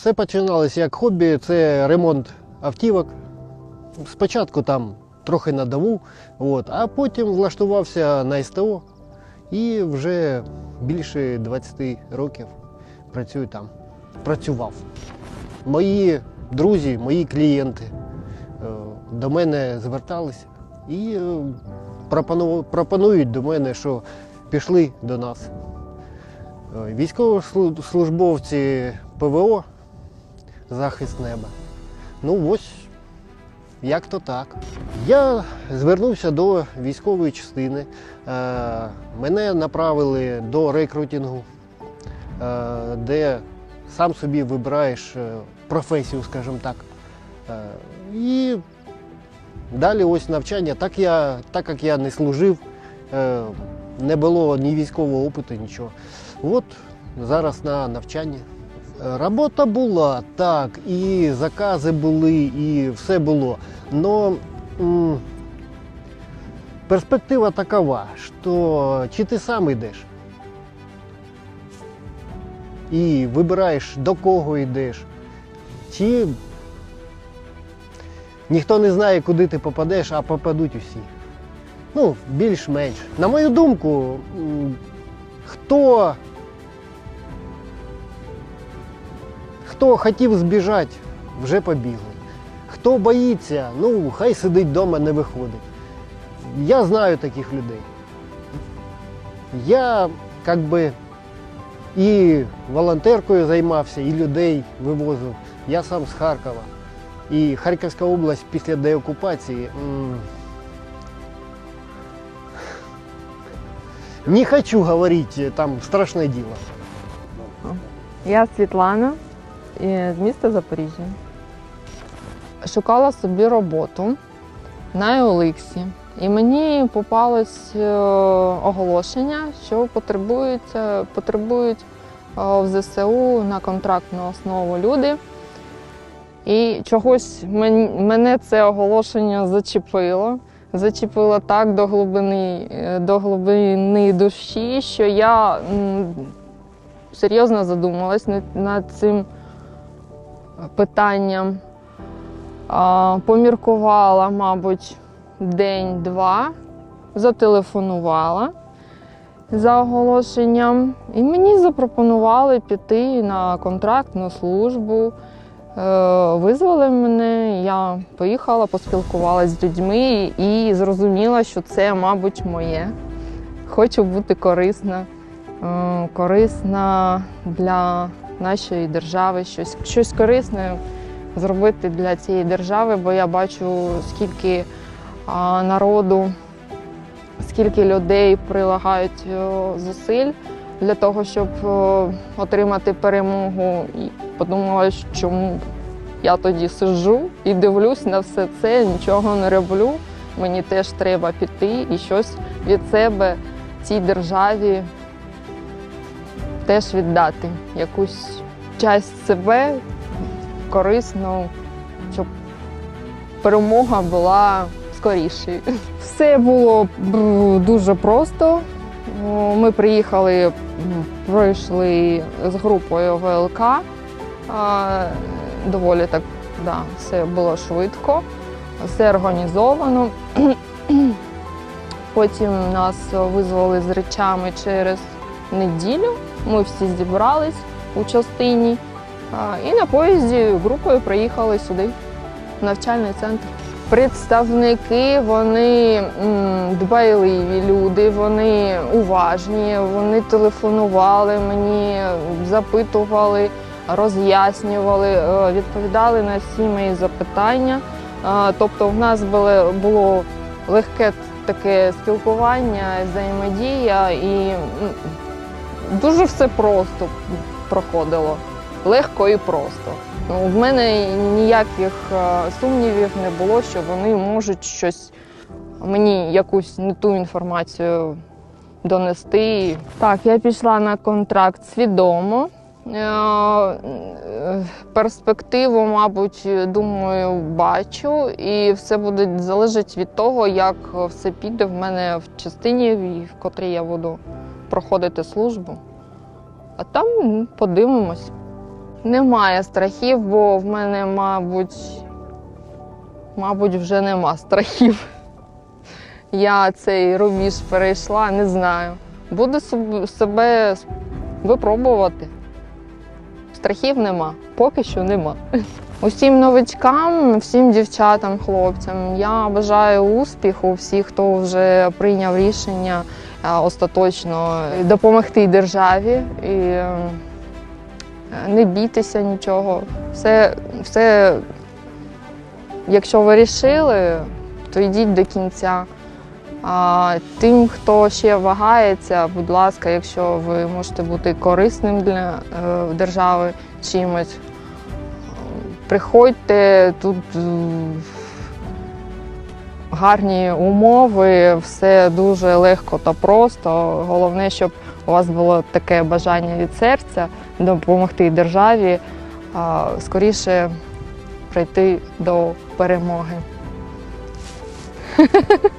Все починалося як хобі, це ремонт автівок. Спочатку там трохи на дому, от, а потім влаштувався на СТО і вже більше 20 років працюю там. Працював. Мої друзі, мої клієнти е, до мене зверталися і е, пропонують до мене, що пішли до нас. Е, Військовослужбовці ПВО, захист неба. Ну ось, як то так. Я звернувся до військової частини. Е, Мене направили до рекрутингу, е, де сам собі вибираєш е, професію, скажімо так. І далі ось навчання. Так, я, так як я не служив, не було ні військового опиту, нічого. От зараз на навчанні. Робота була, так, і закази були, і все було. Но перспектива такова, що чи ти сам йдеш і вибираєш до кого йдеш, чи ніхто не знає, куди ти попадеш, а попадуть усі. Ну, більш-менш. На мою думку, хто Хто хотів збіжати, вже побігли. Хто боїться, ну хай сидить вдома, не виходить. Я знаю таких людей. Я як би і волонтеркою займався, і людей вивозив. Я сам з Харкова. І Харківська область після деокупації. Не хочу говорити, там страшне діло. Я Світлана з міста Запоріжжя. Шукала собі роботу на Оликсі. І мені попалось е, оголошення, що потребують е, в ЗСУ на контрактну основу люди. І чогось мене це оголошення зачепило. Зачепило так до глибини, е, до глибини душі, що я серйозно задумалась над цим питанням. Поміркувала, мабуть, день-два, зателефонувала за оголошенням, і мені запропонували піти на контрактну службу. Е, Визвали мене, я поїхала, поспілкувалася з людьми і зрозуміла, що це, мабуть, моє. Хочу бути корисна е, корисна для нашої держави, щось, щось корисне зробити для цієї держави, бо я бачу, скільки а, народу, скільки людей прилагають е, зусиль для того, щоб е, отримати перемогу. І подумала, чому я тоді сиджу і дивлюсь на все це, нічого не роблю. Мені теж треба піти і щось від себе цій державі теж віддати якусь часть себе корисну, щоб перемога була скорішою. Все було дуже просто. Ми приїхали, пройшли з групою ВЛК. Доволі так, да, все було швидко, все організовано. Потім нас визвали з речами через неділю. Ми всі зібрались у частині і на поїзді групою приїхали сюди, в навчальний центр. Представники вони дбайливі люди, вони уважні, вони телефонували мені, запитували, роз'яснювали, е, відповідали на всі мої запитання. Тобто в нас було, легке таке спілкування, взаємодія і дуже все просто проходило. Легко і просто. Ну, в мене ніяких е, сумнівів не було, що вони можуть щось мені якусь не ту інформацію донести. Так, я пішла на контракт свідомо. Е, Перспективу, мабуть, думаю, бачу, і все буде залежати від того, як все піде в мене в частині, в котрій я буду проходити службу. А там подивимось. Немає страхів, бо в мене, мабуть, мабуть, вже нема страхів. Я цей рубіж перейшла, не знаю. Буду себе випробувати. Страхів нема, поки що нема. Усім новичкам, всім дівчатам, хлопцям я бажаю успіху, всіх, хто вже прийняв рішення остаточно допомогти державі і е, не бійтеся нічого. Все, все, якщо ви рішили, то йдіть до кінця. А тим, хто ще вагається, будь ласка, якщо ви можете бути корисним для е, держави чимось, е, приходьте тут. Гарні умови, все дуже легко та просто. Головне, щоб у вас було таке бажання від серця допомогти державі скоріше прийти до перемоги.